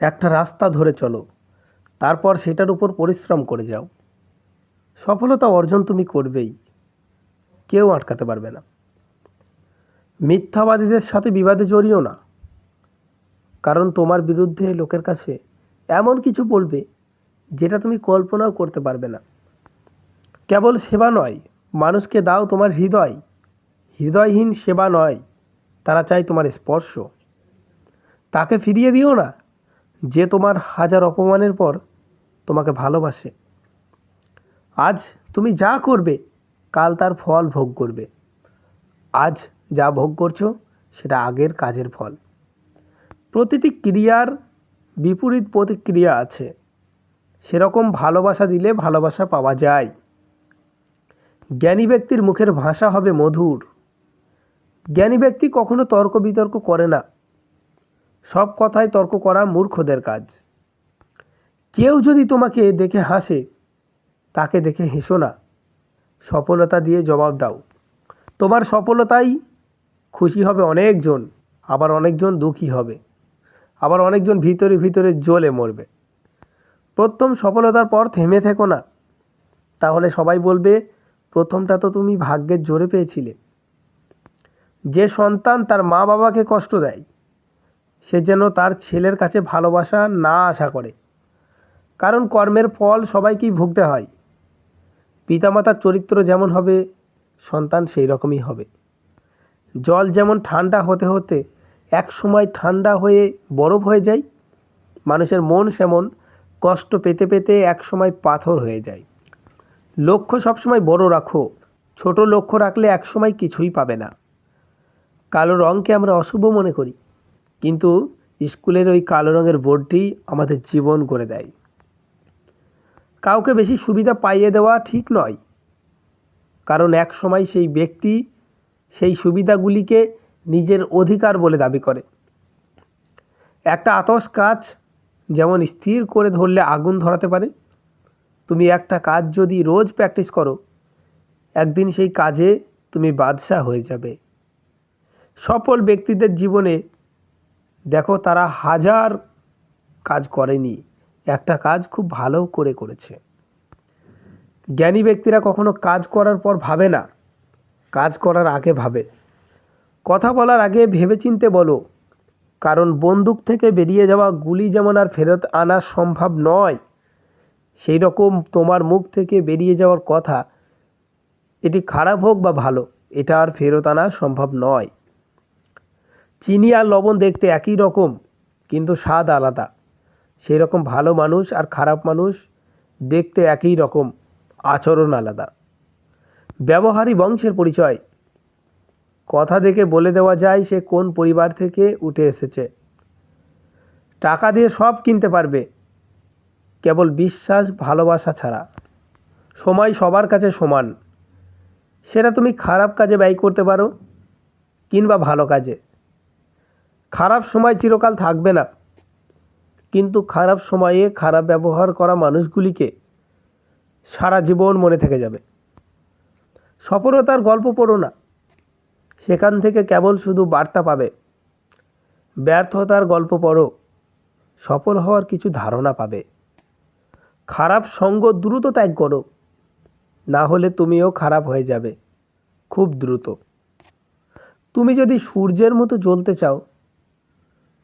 একটা রাস্তা ধরে চলো, তারপর সেটার উপর পরিশ্রম করে যাও। সফলতা অর্জন তুমি করবেই, কেউ আটকাতে পারবে না। মিথ্যাবাদীদের সাথে বিবাদে জড়িও না, কারণ তোমার বিরুদ্ধে লোকের কাছে এমন কিছু বলবে যেটা তুমি কল্পনাও করতে পারবে না। কেবল সেবা নয়, মানুষকে দাও তোমার হৃদয়। হৃদয়হীন সেবা নয়, তারা চায় তোমার স্পর্শ। তাকে ফিরিয়ে দিও না যে তোমার হাজার অপমানের পর তোমাকে ভালোবাসে। আজ তুমি যা করবে, কাল তার ফল ভোগ করবে। আজ যা ভোগ করছ, সেটা আগের কাজের ফল। প্রতিটি ক্রিয়ার বিপরীত প্রতিক্রিয়া আছে। সেরকম ভালোবাসা দিলে ভালোবাসা পাওয়া যায়। জ্ঞানী ব্যক্তির মুখের ভাষা হবে মধুর। জ্ঞানী ব্যক্তি কখনো তর্ক বিতর্ক করে না। সব কথায় তর্ক করা মূর্খদের কাজ। কেউ যদি তোমাকে দেখে হাসে, তাকে দেখে হেসো না। সফলতা দিয়ে জবাব দাও। তোমার সফলতাই খুশি হবে অনেকজন, আবার অনেকজন দুঃখী হবে। আবার অনেকজন ভিতরে ভিতরে জ্বলে মরবে। প্রথম সফলতার পর থেমে থেকো না। তাহলে সবাই বলবে, প্রথমটা তো তুমি ভাগ্যের জোরে পেয়েছিলে। যে সন্তান তার মা বাবাকে কষ্ট দেয় সে যেন তার ছেলের কাছে ভালোবাসা না আশা করে। কারণ কর্মের ফল সবাইকেই ভুগতে হয়। পিতামাতার চরিত্র যেমন হবে, সন্তান সেই রকমই হবে। জল যেমন ঠান্ডা হতে হতে এক সময় ঠান্ডা হয়ে বরফ হয়ে যায়, মানুষের মন সেমন কষ্ট পেতে পেতে এক সময় পাথর হয়ে যায়। লক্ষ্য সবসময় বড় রাখো, ছোট লক্ষ্য রাখলে একসময় কিছুই পাবে না। কালো রঙকে আমরা অশুভ মনে করি। কিন্তু স্কুলের ওই কালো রঙের বোর্ডটি আমাদের জীবন করে দেয়। কাউকে বেশি সুবিধা পাইয়ে দেওয়া ঠিক নয়। কারণ এক সময় সেই ব্যক্তি সেই সুবিধাগুলিকে নিজের অধিকার বলে দাবি করে। একটা আতস কাজ যেমন স্থির করে ধরলে আগুন ধরাতে পারে। তুমি একটা কাজ যদি রোজ প্র্যাকটিস করো, একদিন সেই কাজে তুমি বাদশাহ হয়ে যাবে। সফল ব্যক্তিদের জীবনে দেখো, তারা হাজার কাজ করেনি। একটা কাজ খুব ভালো করে করেছে। জ্ঞানী ব্যক্তিরা কখনো কাজ করার পর ভাবে না। কাজ করার আগে ভাবে। কথা বলার আগে ভেবেচিন্তে বলো, কারণ বন্দুক থেকে বেরিয়ে যাওয়া গুলি যেমন আর ফেরত আনা সম্ভব নয় সেই রকম তোমার মুখ থেকে বেরিয়ে যাওয়ার কথা, এটি খারাপ হোক বা ভালো, এটা আর ফেরত আনা সম্ভব নয়। চিনি আর লবণ দেখতে একই রকম, কিন্তু স্বাদ আলাদা। সেই রকম ভালো মানুষ আর খারাপ মানুষ দেখতে একই রকম, আচরণ আলাদা। ব্যবহারই বংশের পরিচয়। কথা দেখে বলে দেওয়া যায় সে কোন পরিবার থেকে উঠে এসেছে। টাকা দিয়ে সব কিনতে পারবে। কেবল বিশ্বাস, ভালোবাসা ছাড়া। সময় সবার কাছে সমান। সেটা তুমি খারাপ কাজে ব্যয় করতে পারো, কিংবা ভালো কাজে। খারাপ সময় চিরকাল থাকবে না। কিন্তু খারাপ সময়ে খারাপ ব্যবহার করা মানুষগুলিকে সারা জীবন মনে থেকে যাবে। সফলতার গল্প পড়ো না। সেখান থেকে কেবল শুধু বার্তা পাবে। ব্যর্থতার গল্প পড়ো। সফল হওয়ার কিছু ধারণা পাবে। খারাপ সঙ্গ দ্রুত ত্যাগ করো। না হলে তুমিও খারাপ হয়ে যাবে। খুব দ্রুত। তুমি যদি সূর্যের মতো জ্বলতে চাও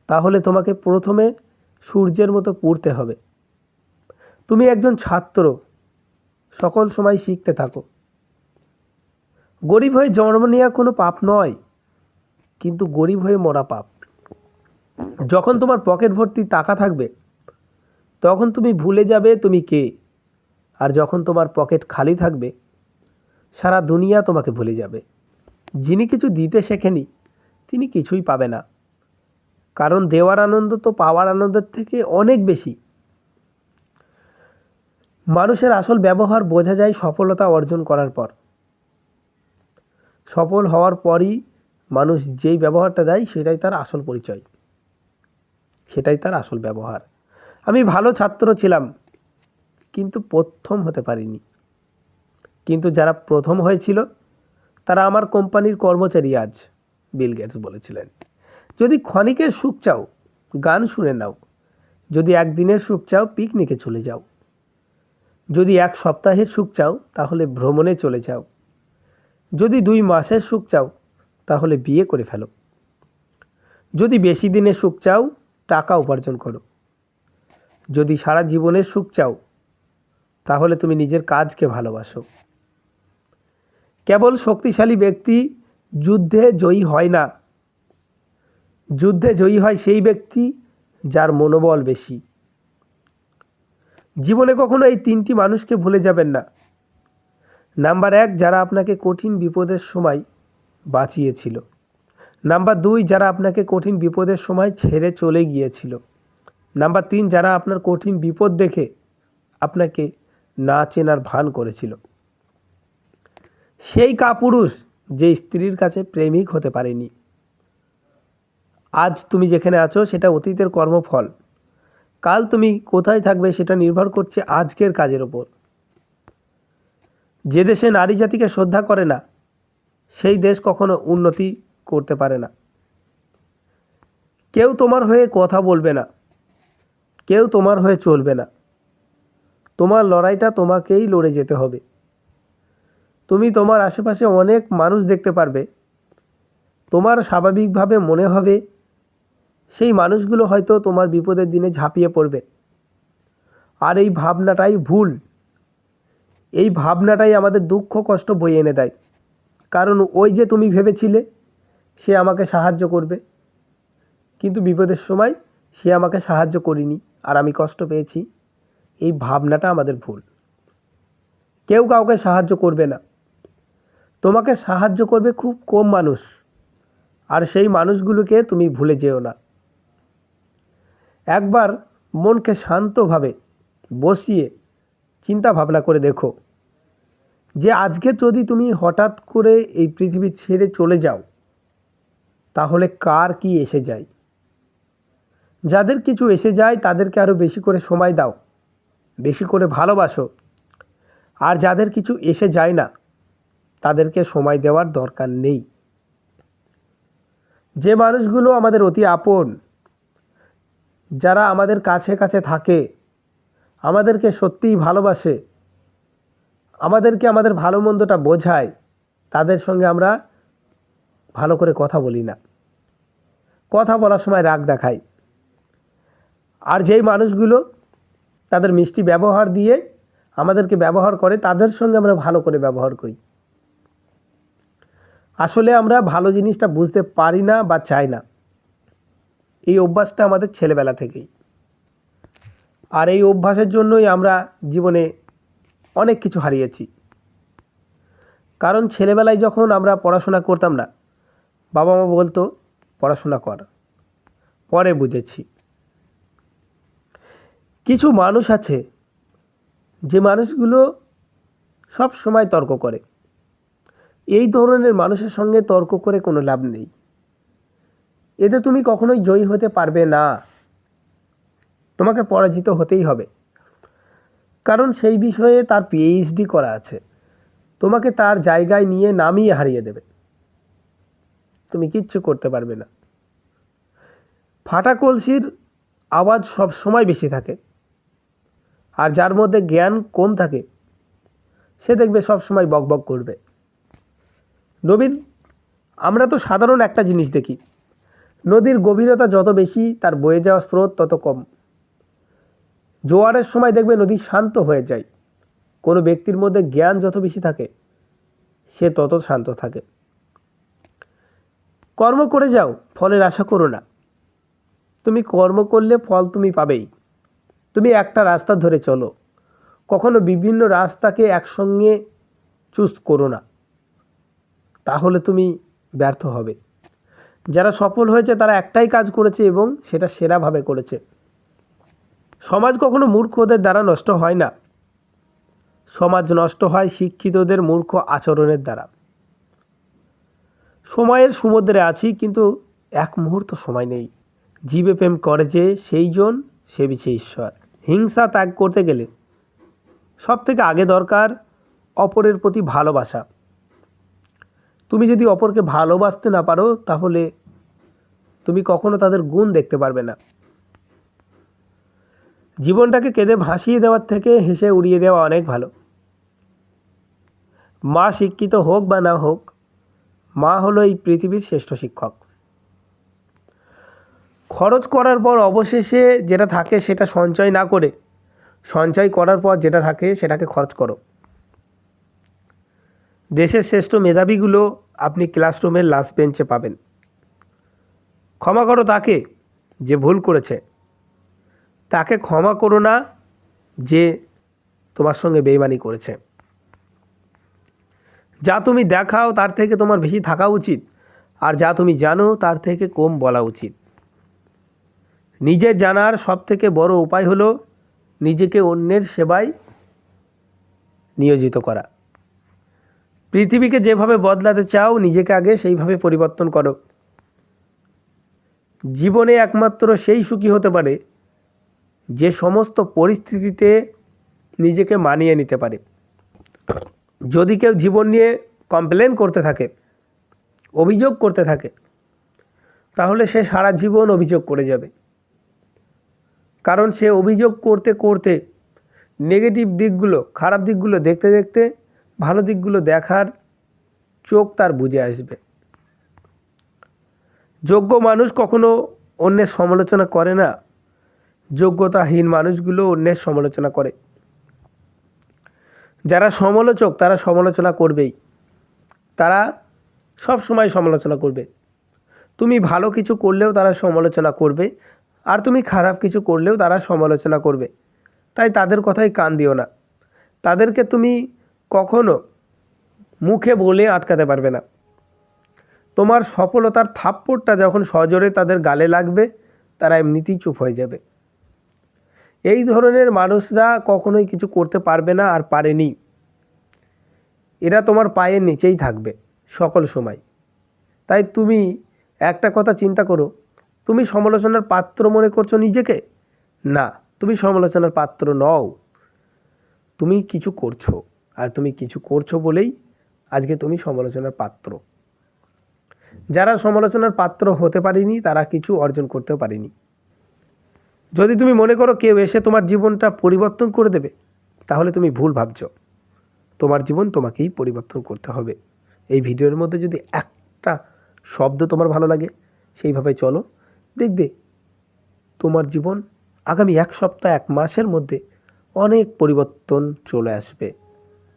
তাহলে তোমাকে প্রথমে সূর্যের মতো পড়তে হবে। তুমি একজন ছাত্র, সকল সময় শিখতে থাকো। গরিব হয়ে জন্ম নেওয়া কোনো পাপ নয়, কিন্তু গরিব হয়ে মরা পাপ। যখন তোমার পকেট ভর্তি টাকা থাকবে, তখন তুমি ভুলে যাবে তুমি কে। আর যখন তোমার পকেট খালি থাকবে, সারা দুনিয়া তোমাকে ভুলে যাবে। যিনি কিছু দিতে শেখেনি, তিনি কিছুই পাবে না। কারণ দেওয়ার আনন্দ তো পাওয়ার আনন্দের থেকে অনেক বেশি। মানুষের আসল ব্যবহার বোঝা যায় সফলতা অর্জন করার পর। সফল হওয়ার পরই মানুষ যেই ব্যবহারটা দেয় সেটাই তার আসল পরিচয়। সেটাই তার আসল ব্যবহার। আমি ভালো ছাত্র ছিলাম, কিন্তু প্রথম হতে পারিনি। কিন্তু যারা প্রথম হয়েছিল, তারা আমার কোম্পানির কর্মচারী আজ, বিল গেটস বলেছিলেন। যদি ক্ষণিকের সুখ চাও, গান শুনে নাও। যদি একদিনের সুখ চাও, পিকনিকে চলে যাও। যদি এক সপ্তাহের সুখ চাও, তাহলে ভ্রমণে চলে যাও। যদি দুই মাসের সুখ চাও, তাহলে বিয়ে করে ফেলো। যদি বেশি দিনের সুখ চাও, টাকা উপার্জন করো। যদি সারা জীবনের সুখ চাও, তাহলে তুমি নিজের কাজকে ভালোবাসো। কেবল শক্তিশালী ব্যক্তি যুদ্ধে জয়ী হয় না যুদ্ধে জয়ী হয় সেই ব্যক্তি যার মনোবল বেশি। জীবনে কখনো এই তিনটি মানুষকে ভুলে যাবেন না। নাম্বার এক, যারা আপনাকে কঠিন বিপদের সময় বাঁচিয়েছিল। নাম্বার দুই, যারা আপনাকে কঠিন বিপদের সময় ছেড়ে চলে গিয়েছিল। নাম্বার তিন, যারা আপনার কঠিন বিপদ দেখে আপনাকে না চেনার ভান করেছিল। সেই কাপুরুষ যে স্ত্রীর কাছে প্রেমিক হতে পারেনি। আজ তুমি যেখানে আছো সেটা অতীতের কর্মফল। কাল তুমি কোথায় থাকবে সেটা নির্ভর করছে আজকের কাজের ওপর। যে দেশে নারী জাতিকে শ্রদ্ধা করে না, সেই দেশ কখনো উন্নতি করতে পারে না। কেউ তোমার হয়ে কথা বলবে না, কেউ তোমার হয়ে চলবে না। তোমার লড়াইটা তোমাকেই লড়ে যেতে হবে। তুমি তোমার আশেপাশে অনেক মানুষ দেখতে পারবে। তোমার স্বাভাবিকভাবে মনে হবে সেই মানুষগুলো হয়তো তোমার বিপদের দিনে ঝাঁপিয়ে পড়বে। আর এই ভাবনাটাই ভুল। এই ভাবনাটাই আমাদের দুঃখ, কষ্ট বয়ে এনে দেয়। কারণ ওই যে তুমি ভেবেছিলে, সে আমাকে সাহায্য করবে। কিন্তু বিপদের সময় সে আমাকে সাহায্য করিনি, আর আমি কষ্ট পেয়েছি। এই ভাবনাটা আমাদের ভুল। কেউ কাউকে সাহায্য করবে না। তোমাকে সাহায্য করবে খুব কম মানুষ। আর সেই মানুষগুলোকে তুমি ভুলে যেও না। একবার মনকে শান্তভাবে বসিয়ে চিন্তা ভাবনা করে দেখো যে আজকে যদি তুমি হঠাৎ করে এই পৃথিবী ছেড়ে চলে যাও, তাহলে কার কি এসে যায়? যাদের কিছু এসে যায়, তাদেরকে আরও বেশি করে সময় দাও, বেশি করে ভালোবাসো। আর যাদের কিছু এসে যায় না, তাদেরকে সময় দেওয়ার দরকার নেই। যে মানুষগুলো আমাদের অতি আপন যারা আমাদের কাছে কাছে থাকে, আমাদেরকে সত্যিই ভালোবাসে, আমাদেরকে আমাদের ভালো মন্দটা বোঝায়, তাদের সঙ্গে আমরা ভালো করে কথা বলি না। কথা বলার সময় রাগ দেখাই। আর যেই মানুষগুলো তাদের মিষ্টি ব্যবহার দিয়ে আমাদেরকে ব্যবহার করে, তাদের সঙ্গে আমরা ভালো করে ব্যবহার করি। আসলে আমরা ভালো জিনিসটা বুঝতে পারি না বা চাই না। এই অভ্যাসটা আমাদের ছেলেবেলা থেকেই। আর এই অভ্যাসের জন্যই আমরা জীবনে অনেক কিছু হারিয়েছি। কারণ ছেলেবেলায় যখন আমরা পড়াশোনা করতাম না, বাবা মা বলতো, পড়াশোনা কর, পরে বুঝেছি। কিছু মানুষ আছে, যে মানুষগুলো সব সময় তর্ক করে। এই ধরনের মানুষের সঙ্গে তর্ক করে কোনো লাভ নেই। এতে তুমি কখনোই জয়ী হতে পারবে না। তোমাকে পরাজিত হতেই হবে। কারণ সেই বিষয়ে তার পিএইচডি করা আছে। তোমাকে তার জায়গায় নিয়ে নামিয়ে হারিয়ে দেবে। তুমি কিচ্ছু করতে পারবে না। ফাটা কলসির আওয়াজ সব সময় বেশি থাকে। আর যার মধ্যে জ্ঞান কম থাকে, সে দেখবে সব সময় বকবক করবে। নবীন, আমরা তো সাধারণ একটা জিনিস দেখি। নদীর গভীরতা যত বেশি, তার বয়ে যাওয়া স্রোত তত কম। জোয়ারের সময় দেখবে নদী শান্ত হয়ে যায়। কোনো ব্যক্তির মধ্যে জ্ঞান যত বেশি থাকে, সে তত শান্ত থাকে। কর্ম করে যাও, ফলের আশা করো না। তুমি কর্ম করলে ফল তুমি পাবেই। তুমি একটা রাস্তা ধরে চলো। কখনো বিভিন্ন রাস্তাকে একসঙ্গে চুজ করো না। তাহলে তুমি ব্যর্থ হবে। যারা সফল হয়েছে, তারা একটাই কাজ করেছে এবং সেটা সেরাভাবে করেছে। সমাজ কখনো মূর্খদের দ্বারা নষ্ট হয় না। সমাজ নষ্ট হয় শিক্ষিতদের মূর্খ আচরণের দ্বারা। সময়ের সমুদ্রে আছি, কিন্তু এক মুহূর্ত সময় নেই। জীবে প্রেম করে যে সেই জন সে বিছে ঈশ্বর। হিংসা ত্যাগ করতে গেলে সব থেকে আগে দরকার অপরের প্রতি ভালোবাসা। তুমি যদি অপরকে ভালোবাসতে না পারো, তাহলে তুমি কখনো তাদের গুণ দেখতে পারবে না। জীবনটাকে কেঁদে ভাসিয়ে দেওয়ার থেকে হেসে উড়িয়ে দেওয়া অনেক ভালো। মা শিক্ষিত হোক বা না হোক, মা হলো এই পৃথিবীর শ্রেষ্ঠ শিক্ষক। খরচ করার পর অবশেষে যেটা থাকে সেটা সঞ্চয় না করে, সঞ্চয় করার পর যেটা থাকে সেটাকে খরচ করো। দেশের শ্রেষ্ঠ মেধাবীগুলো আপনি ক্লাসরুমের লাস্ট বেঞ্চে পাবেন। ক্ষমা করো তাকে যে ভুল করেছে। তাকে ক্ষমা করো না যে তোমার সঙ্গে বেইমানি করেছে। যা তুমি দেখাও তার থেকে তোমার বেশি থাকা উচিত, আর যা তুমি জানো তার থেকে কম বলা উচিত। নিজের জানার সব থেকে বড় উপায় হলো নিজেকে অন্যের সেবায় নিয়োজিত করা। পৃথিবীকে যেভাবে বদলাতে চাও, নিজেকে আগে সেইভাবে পরিবর্তন করো। জীবনে একমাত্র সেই সুখী হতে পারে, যে সমস্ত পরিস্থিতিতে নিজেকে মানিয়ে নিতে পারে। যদি কেউ জীবন নিয়ে কমপ্লেন করতে থাকে, অভিযোগ করতে থাকে, তাহলে সে সারা জীবন অভিযোগ করে যাবে। কারণ সে অভিযোগ করতে করতে নেগেটিভ দিকগুলো, খারাপ দিকগুলো দেখতে দেখতে ভালো দিকগুলো দেখার চোখ তার বুঝে আসবে। যোগ্য মানুষ কখনো অন্যের সমালোচনা করে না। যোগ্যতাহীন মানুষগুলো অন্যের সমালোচনা করে। যারা সমালোচক, তারা সমালোচনা করবেই। তারা সব সময় সমালোচনা করবে। তুমি ভালো কিছু করলেও তারা সমালোচনা করবে, আর তুমি খারাপ কিছু করলেও তারা সমালোচনা করবে। তাই তাদের কথাই কান দিও না। তাদেরকে তুমি কখনো মুখে বলে আটকাতে পারবে না। তোমার সফলতার থাপ্পড়টা যখন সজোরে তাদের গালে লাগবে, তারা এমনিতেই চুপ হয়ে যাবে। এই ধরনের মানুষরা কখনোই কিছু করতে পারবে না আর পারেনি। এরা তোমার পায়ের নিচেই থাকবে সকল সময়। তাই তুমি একটা কথা চিন্তা করো, তুমি সমালোচনার পাত্র মনে করছ নিজেকে? না, তুমি সমালোচনার পাত্র নও, তুমি কিছু করছ। আর তুমি কিছু করছ বলেই আজকে তুমি সমালোচনার পাত্র। যারা সমালোচনার পাত্র হতে পারেনি, তারা কিছু অর্জন করতেও পারেনি। যদি তুমি মনে করো কেউ এসে তোমার জীবনটা পরিবর্তন করে দেবে, তাহলে তুমি ভুল ভাবছ। তোমার জীবন তোমাকেই পরিবর্তন করতে হবে। এই ভিডিওর মধ্যে যদি একটা শব্দ তোমার ভালো লাগে, সেইভাবে চলো, দেখবে তোমার জীবন আগামী এক সপ্তাহ, এক মাসের মধ্যে অনেক পরিবর্তন চলে আসবে।